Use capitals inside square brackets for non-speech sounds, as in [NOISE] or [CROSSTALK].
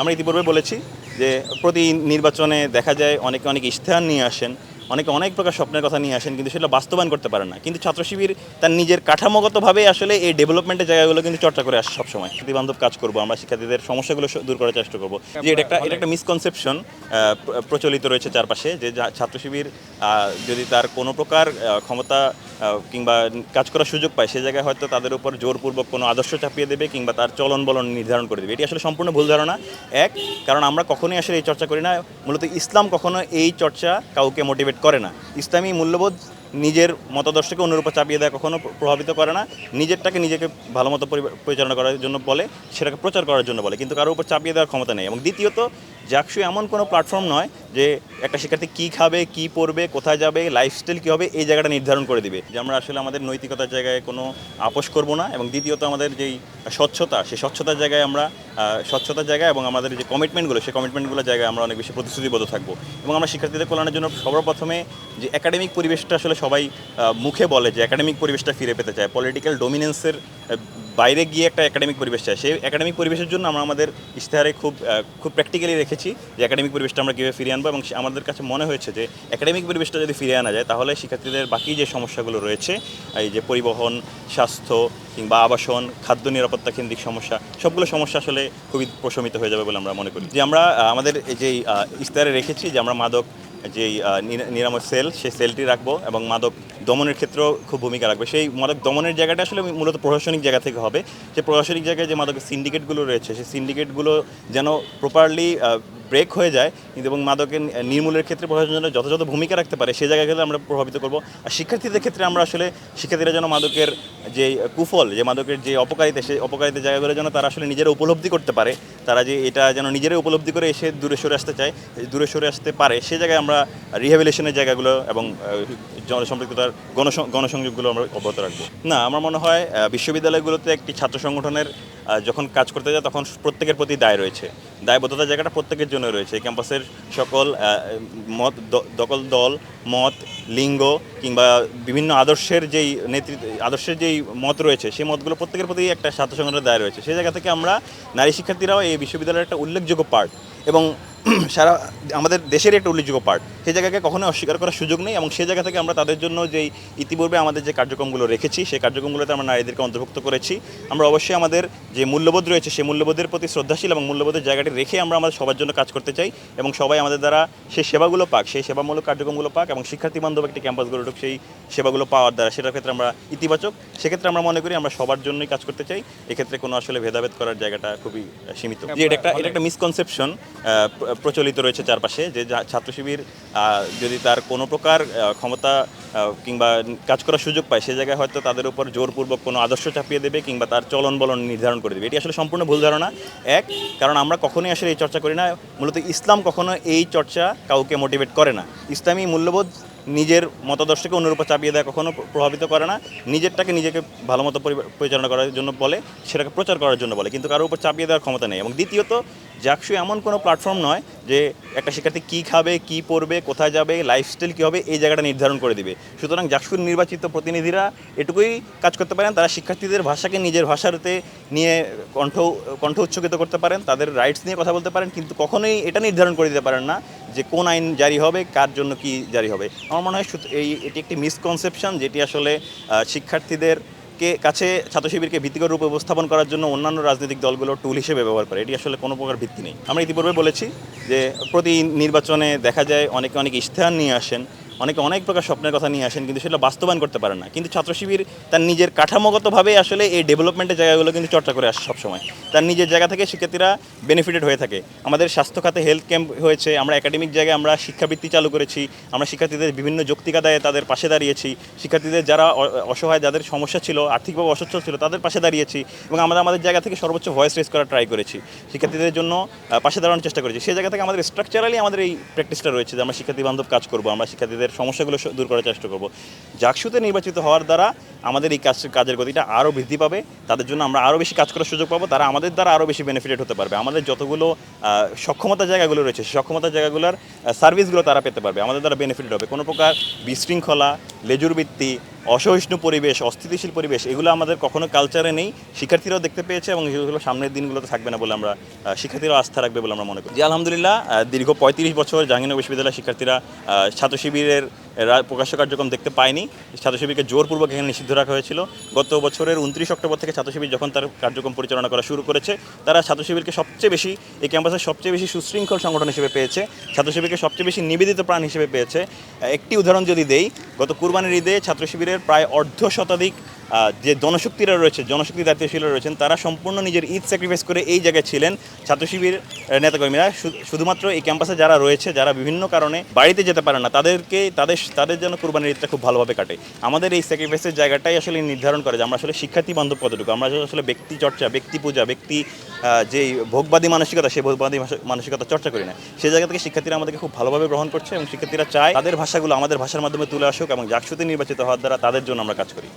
আমরা ইতিপূর্বে বলেছি যে প্রতি নির্বাচনে দেখা যায় অনেকে অনেক ইশতেহার নিয়ে আসেন। অনেকে অনেক প্রকার স্বপ্নের কথা নিয়ে আসেন, কিন্তু সেটা বাস্তবায়ন করতে পারে না। কিন্তু ছাত্র শিবির তার নিজের কাঠামোগতভাবে আসলে এই ডেভেলপমেন্টের জায়গাগুলো কিন্তু চর্চা করে আসে সবসময়। বান্ধব কাজ করব, আমরা শিক্ষার্থীদের সমস্যাগুলো দূর করার চেষ্টা করব। যে এটা একটা এটা একটা মিসকনসেপশন প্রচলিত রয়েছে চারপাশে যে ছাত্র শিবির যদি তার কোনো প্রকার ক্ষমতা কিংবা কাজ করার সুযোগ পায়, সে জায়গায় হয়তো তাদের উপর জোরপূর্বক কোনো আদর্শ চাপিয়ে দেবে, কিংবা তার চলন বলন নির্ধারণ করে দেবে। এটি আসলে সম্পূর্ণ ভুল ধারণা। এক, কারণ আমরা কখনোই আসলে এই চর্চা করি না। মূলত ইসলাম কখনো এই চর্চা কাউকে মোটিভেট করে না। ইসলামী মূল্যবোধ নিজের মতাদর্শকে অন্যের উপর চাপিয়ে দেয় কখনো প্রভাবিত করে না। নিজেরটাকে নিজেকে ভালো মতো পরিচালনা করার জন্য বলে, সেটাকে প্রচার করার জন্য বলে, কিন্তু কারোর উপর চাপিয়ে দেওয়ার ক্ষমতা নেই। এবং দ্বিতীয়ত, জাকসু এমন কোনো প্ল্যাটফর্ম নয় যে একটা শিক্ষার্থী কী খাবে, কী পড়বে, কোথায় যাবে লাইফস্টাইল কী হবে, এই জায়গাটা নির্ধারণ করে দিবে। যে আমরা আসলে আমাদের নৈতিকতার জায়গায় কোনো আপোষ করব না এবং দ্বিতীয়ত আমাদের যেই স্বচ্ছতা, সেই স্বচ্ছতার জায়গায় আমরা স্বচ্ছতার জায়গায় এবং আমাদের যে কমিটমেন্টগুলো সেই কমিটমেন্টগুলোর জায়গায় আমরা অনেক বেশি প্রতিশ্রুতিবদ্ধ থাকব। এবং আমরা শিক্ষার্থীদের কল্যাণের জন্য সর্বপ্রথমে যে একাডেমিক পরিবেশটা আসলে সবাই মুখে বলে যে একাডেমিক পরিবেশটা ফিরে পেতে চায়। পলিটিক্যাল ডোমিনেন্সের বাইরে গিয়ে একটা একাডেমিক পরিবেশ চাই। সেই একাডেমিক পরিবেশের জন্য আমরা আমাদের ইশতেহারে খুব খুব প্র্যাকটিক্যালি রেখেছি যে একাডেমিক পরিবেশটা আমরা কীভাবে ফিরিয়ে আনব এবং আমাদের কাছে মনে হয়েছে যে একাডেমিক পরিবেশটা যদি ফিরিয়ে আনা যায় তাহলে শিক্ষার্থীদের বাকি যে সমস্যাগুলো রয়েছে এই যে পরিবহন স্বাস্থ্য কিংবা আবাসন খাদ্য নিরাপত্তা কেন্দ্রিক সমস্যা সবগুলো সমস্যা আসলে খুবই প্রশমিত হয়ে যাবে বলে আমরা মনে করি। যে আমরা আমাদের আহ, ইশতেহারে রেখেছি যে আমরা মাদক যেই নিরাময় সেল, সেই সেলটি রাখব এবং মাদক দমনের ক্ষেত্রেও খুব ভূমিকা রাখবে। সেই মাদক দমনের জায়গাটা আসলে মূলত প্রশাসনিক জায়গা থেকে হবে। যে প্রশাসনিক জায়গায় যে মাদকের সিন্ডিকেটগুলো রয়েছে, সেই সিন্ডিকেটগুলো যেন প্রপারলি ব্রেক হয়ে যায়, কিন্তু এবং মাদকের নির্মূলের ক্ষেত্রে প্রশাসন যথাযথ ভূমিকা রাখতে পারে সেই জায়গাগুলো আমরা প্রভাবিত করব। আর শিক্ষার্থীদের ক্ষেত্রে আমরা আসলে শিক্ষার্থীরা যেন মাদকের যে কুফল, যে মাদকের যে অপকারিতা, সেই অপকারিতা জায়গাগুলো যেন তারা আসলে নিজেরা উপলব্ধি করতে পারে, তারা যে এটা যেন নিজেরাই উপলব্ধি করে এসে দূরে সরে আসতে চায়, দূরে সরে আসতে পারে সেই জায়গায় আমরা রিহ্যাবিলেশনের জায়গাগুলো এবং জনসম্পৃক্ততার গণসং- গণসংযোগগুলো আমরা অব্যাহত রাখব। না, আমার মনে হয় বিশ্ববিদ্যালয়গুলোতে একটি ছাত্র সংগঠনের যখন কাজ করতে যায়, তখন প্রত্যেকের প্রতি দায় রয়েছে। দায়বদ্ধতার জায়গাটা প্রত্যেকের জন্য রয়েছে। ক্যাম্পাসের সকল মত দকল দল, মত, লিঙ্গ কিংবা বিভিন্ন আদর্শের যেই নেতৃত্ব, আদর্শের যেই মত রয়েছে, সেই মতগুলো প্রত্যেকের প্রতি একটা স্বার্থ সংগ্রহের দায় রয়েছে। সেই জায়গা থেকে আমরা নারী শিক্ষার্থীরাও এই বিশ্ববিদ্যালয়ের একটা উল্লেখযোগ্য পার্ট এবং [CLEARS THROAT] সারা আমাদের দেশের একটা উল্লেখযোগ্য পার্ট সেই জায়গাকে কখনোই অস্বীকার করার সুযোগ নেই এবং সেই জায়গা থেকে আমরা তাদের জন্য যেই ইতিপূর্বে আমাদের যে কার্যক্রমগুলো রেখেছি সেই কার্যক্রমগুলোতে আমরা নারীদেরকে অন্তর্ভুক্ত করেছি। আমরা অবশ্যই আমাদের যে মূল্যবোধ রয়েছে সেই মূল্যবোধের প্রতি শ্রদ্ধাশীল এবং মূল্যবোধের জায়গাটি রেখে আমরা আমাদের সবার জন্য কাজ করতে চাই এবং সবাই আমাদের দ্বারা সেই সেবাগুলো পাক সেই সেবামূলক কার্যক্রমগুলো পাক এবং শিক্ষার্থী বান্ধব একটি ক্যাম্পাস গড়ে উঠুক সেই সেবাগুলো পাওয়ার দ্বারা সেটার ক্ষেত্রে আমরা ইতিবাচক। সেক্ষেত্রে আমরা মনে করি আমরা সবার জন্যই কাজ করতে চাই। এক্ষেত্রে কোনো আসলে ভেদাভেদ করার জায়গাটা খুবই সীমিত। যে এটা একটা এটা একটা মিসকনসেপশন প্রচলিত রয়েছে চারপাশে, যে ছাত্র শিবির যদি তার কোনো প্রকার ক্ষমতা কিংবা কাজ করার সুযোগ পায়, সে জায়গায় হয়তো তাদের উপর জোরপূর্বক কোনো আদর্শ চাপিয়ে দেবে কিংবা তার চলন বলন নির্ধারণ করে দেবে। এটি আসলে সম্পূর্ণ ভুল ধারণা। এক, কারণ আমরা কখনোই আসলে এই চর্চা করি না। মূলত ইসলাম কখনো এই চর্চা কাউকে মোটিভেট করে না। ইসলামী মূল্যবোধ নিজের মতাদর্শকে অন্যের উপর চাপিয়ে দেওয়া কখনো প্রভাবিত করে না। নিজেরটাকে নিজেকে ভালো মতো পরিচালনা করার জন্য বলে, সেটাকে প্রচার করার জন্য বলে, কিন্তু কারোর উপর চাপিয়ে দেওয়ার ক্ষমতা নেই। এবং দ্বিতীয়ত জাকসু এমন কোনো প্ল্যাটফর্ম নয় যে একটা শিক্ষার্থী কী খাবে, কী পড়বে, কোথায় যাবে লাইফস্টাইল কী হবে, এই জায়গাটা নির্ধারণ করে দিবে। সুতরাং জাকসুর নির্বাচিত প্রতিনিধিরা এটুকুই কাজ করতে পারেন। তারা শিক্ষার্থীদের ভাষাকে নিজের ভাষাতে নিয়ে কণ্ঠ কণ্ঠ উচ্চকিত করতে পারেন, তাদের রাইটস নিয়ে কথা বলতে পারেন, কিন্তু কখনোই এটা নির্ধারণ করে দিতে পারেন না যে কোন আইন জারি হবে, কার জন্য কি জারি হবে। আমার মনে হয় এই এটি একটি মিসকনসেপশন যেটি আসলে শিক্ষার্থীদের কে কাছে ছাত্র শিবিরকে ভিত্তিকর রূপে উপস্থাপন করার জন্য অন্যান্য রাজনৈতিক দলগুলো টুল হিসেবে ব্যবহার করে, এটি আসলে কোনো প্রকার ভিত্তি নেই। আমরা ইতিপূর্বে বলেছি যে প্রতি নির্বাচনে দেখা যায় অনেকে অনেক ইশতেহার নিয়ে আসেন, অনেকে অনেক প্রকার স্বপ্নের কথা নিয়ে আসেন, কিন্তু সেটা বাস্তবায়ন করতে পারে না। কিন্তু ছাত্র শিবির তার নিজের কাঠামোগতভাবে আসলে এই ডেভেলপমেন্টের জায়গাগুলো কিন্তু চর্চা করে আসে সবসময়। তার নিজের জায়গা থেকে শিক্ষার্থীরা বেনিফিটেড হয়ে থাকে। আমাদের স্বাস্থ্য খাতে হেলথ ক্যাম্প হয়েছে, আমরা একাডেমিক জায়গায় আমরা শিক্ষাবৃত্তি চালু করেছি, আমরা শিক্ষার্থীদের বিভিন্ন যৌক্তিক আদায়ে তাদের পাশে দাঁড়িয়েছি। শিক্ষার্থীদের যারা অসহায়, যাদের সমস্যা ছিল, আর্থিকভাবে অসচ্ছল ছিল, তাদের পাশে দাঁড়িয়েছি এবং আমরা আমাদের জায়গা থেকে সর্বোচ্চ ভয়েস রেস করার ট্রাই করেছি। শিক্ষার্থীদের জন্য পাশে দাঁড়ানোর চেষ্টা করেছি। সেই জায়গা থেকে আমাদের স্ট্রাকচারালি আমাদের এই প্র্যাকটিসটা রয়েছে যে আমরা শিক্ষার্থী বান্ধব কাজ করব, আমরা শিক্ষার্থীদের সমস্যাগুলো দূর করার চেষ্টা করব। জাকসুতে নির্বাচিত হওয়ার দ্বারা আমাদের এই কাজ, কাজের গতিটা আরও বৃদ্ধি পাবে, তাদের জন্য আমরা আরও বেশি কাজ করার সুযোগ পাবো, তারা আমাদের দ্বারা আরও বেশি বেনিফিটেড হতে পারবে। আমাদের যতগুলো সক্ষমতা জায়গাগুলো রয়েছে সক্ষমতা জায়গাগুলোর সার্ভিসগুলো তারা পেতে পারবে। আমাদের দ্বারা বেনিফিটেড হবে। কোনো প্রকার বিশৃঙ্খলা, লেজুর ভিত্তি অসহিষ্ণু পরিবেশ, অস্থিতিশীল পরিবেশ, এগুলো আমাদের কখনো কালচারে নেই। শিক্ষার্থীরাও দেখতে পেয়েছে এবং এগুলো সামনের দিনগুলোতে থাকবে না বলে আমরা শিক্ষার্থীরাও আস্থা রাখবে বলে আমরা মনে করি। জি, আলহামদুলিল্লাহ দীর্ঘ পঁয়ত্রিশ বছর জাহাঙ্গীরনগর বিশ্ববিদ্যালয়ের শিক্ষার্থীরা ছাত্র শিবিরের প্রকাশ্য কার্যক্রম দেখতে পায়নি। ছাত্র শিবিরকে জোরপূর্বক এখানে নিষিদ্ধ রাখা হয়েছিল। গত বছরের উনত্রিশ অক্টোবর থেকে ছাত্র শিবির যখন তার কার্যক্রম পরিচালনা করা শুরু করেছে, তারা ছাত্র শিবিরকে সবচেয়ে বেশি এই ক্যাম্পাসের সবচেয়ে বেশি সুশৃঙ্খল সংগঠন হিসেবে পেয়েছে। ছাত্র শিবিরকে সবচেয়ে বেশি নিবেদিত প্রাণ হিসেবে পেয়েছে। একটি উদাহরণ যদি দেই, গত কুরবানির ঈদে ছাত্র শিবিরের প্রায় অর্ধ শতাধিক যে জনশক্তিরা রয়েছে, জনশক্তি দায়িত্বশীলরা রয়েছেন, তারা সম্পূর্ণ নিজের ঈদ স্যাক্রিফাইস করে এই জায়গায় ছিলেন ছাত্র শিবির নেতাকর্মীরা। শুধুমাত্র এই ক্যাম্পাসে যারা রয়েছে, যারা বিভিন্ন কারণে বাড়িতে যেতে পারে না, তাদেরকে, তাদের তাদের যেন কুরবানির ঈদটা খুব ভালোভাবে কাটে। আমাদের এই স্যাক্রিফাইসের জায়গাটাই আসলে নির্ধারণ করে যে আমরা আসলে শিক্ষার্থী বান্ধব কতটুকু, আমরা আসলে ব্যক্তি চর্চা, ব্যক্তি পূজা, ব্যক্তি যেই ভোগবাদী মানসিকতা, সেই ভোগবাদী মানসিকতা চর্চা করি না। সেই জায়গা থেকে শিক্ষার্থীরা আমাদেরকে খুব ভালোভাবে গ্রহণ করছে এবং শিক্ষার্থীরা চায় তাদের ভাষাগুলো আমাদের ভাষার মাধ্যমে তুলে আসুক এবং জাকসুতে নির্বাচিত হওয়ার দ্বারা তাদের জন্য আমরা কাজ করি।